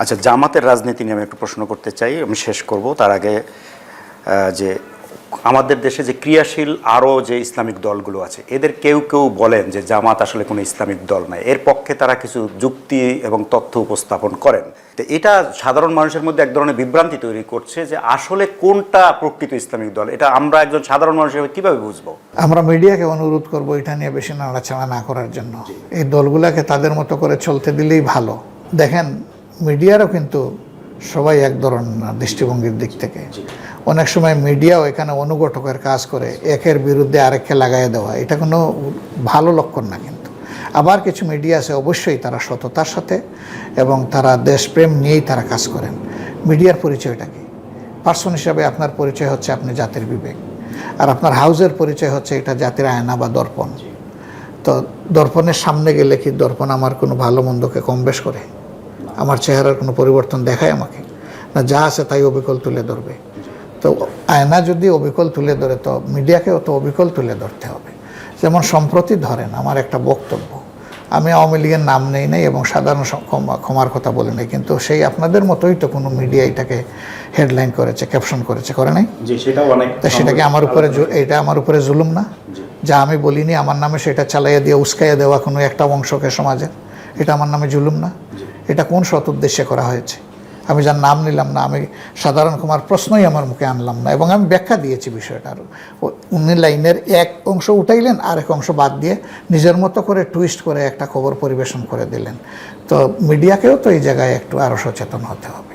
আচ্ছা জামাতের রাজনীতি নিয়ে আমি একটু প্রশ্ন করতে চাই আমি শেষ করব। তার আগে যে আমাদের দেশে যে ক্রিয়াশীল আরও যে ইসলামিক দলগুলো আছে এদের কেউ কেউ বলেন যে জামাত আসলে কোনো ইসলামিক দল নয়। এর পক্ষে তারা কিছু যুক্তি এবং তথ্য উপস্থাপন করেন। তো এটা সাধারণ মানুষের মধ্যে এক ধরনের বিভ্রান্তি তৈরি করছে যে আসলে কোনটা প্রকৃত ইসলামিক দল। এটা আমরা একজন সাধারণ মানুষ হিসেবে কীভাবে বুঝব? আমরা মিডিয়াকে অনুরোধ করব এটা নিয়ে বেশি নাড়াচাড়া না করার জন্য। এই দলগুলোকে তাদের মতো করে চলতে দিলেই ভালো। দেখেন মিডিয়ারও কিন্তু সবাই এক ধরনের না, দৃষ্টিভঙ্গির দিক থেকে। অনেক সময় মিডিয়াও এখানে অনুঘটকের কাজ করে, একের বিরুদ্ধে আরেককে লাগাই দেওয়া। এটা কোনো ভালো লক্ষণ না কিন্তু। আবার কিছু মিডিয়া আছে, অবশ্যই তারা সততার সাথে এবং তারা দেশপ্রেম নিয়েই তারা কাজ করেন। মিডিয়ার পরিচয়টা কি? পার্সন হিসাবে আপনার পরিচয় হচ্ছে আপনি জাতির বিবেক। আর আপনার হাউজের পরিচয় হচ্ছে এটা জাতির আয়না বা দর্পণ। তো দর্পণের সামনে গেলে কি দর্পণ আমার কোনো ভালো মন্দকে কম বেশ করে? আমার চেহারার কোনো পরিবর্তন দেখায় আমাকে। না যা আছে তাই অবিকল তুলে ধরবে। তো আয়না যদি অবিকল তুলে ধরে তো মিডিয়াকেও তো অবিকল তুলে ধরতে হবে। যেমন সম্প্রতি ধরেন আমার একটা বক্তব্য আমি আওয়ামী লীগের নাম নেই নাই এবং সাধারণ ক্ষমার কথা বলি নাই কিন্তু সেই আপনাদের মতোই তো কোনো মিডিয়া এটাকে হেডলাইন করেছে ক্যাপশন করেছে করে নাই? তা সেটা কি আমার উপরে এটা আমার উপরে জুলুম না? যা আমি বলিনি আমার নামে সেটা চালাইয়া দিয়ে উস্কাইয়া দেওয়া কোনো একটা অংশকে সমাজের এটা আমার নামে জুলুম না? এটা কোন সৎ উদ্দেশ্যে করা হয়েছে? আমি যার নাম নিলাম না, আমি সাধারণ কুমার প্রশ্নই আমার মুখে আনলাম না এবং আমি ব্যাখ্যা দিয়েছি বিষয়টা আরও। উনি লাইনের এক অংশ উঠাইলেন আর এক অংশ বাদ দিয়ে নিজের মতো করে টুইস্ট করে একটা খবর পরিবেশন করে দিলেন। তো মিডিয়াকেও তো এই জায়গায় একটু আরও সচেতন হতে হবে।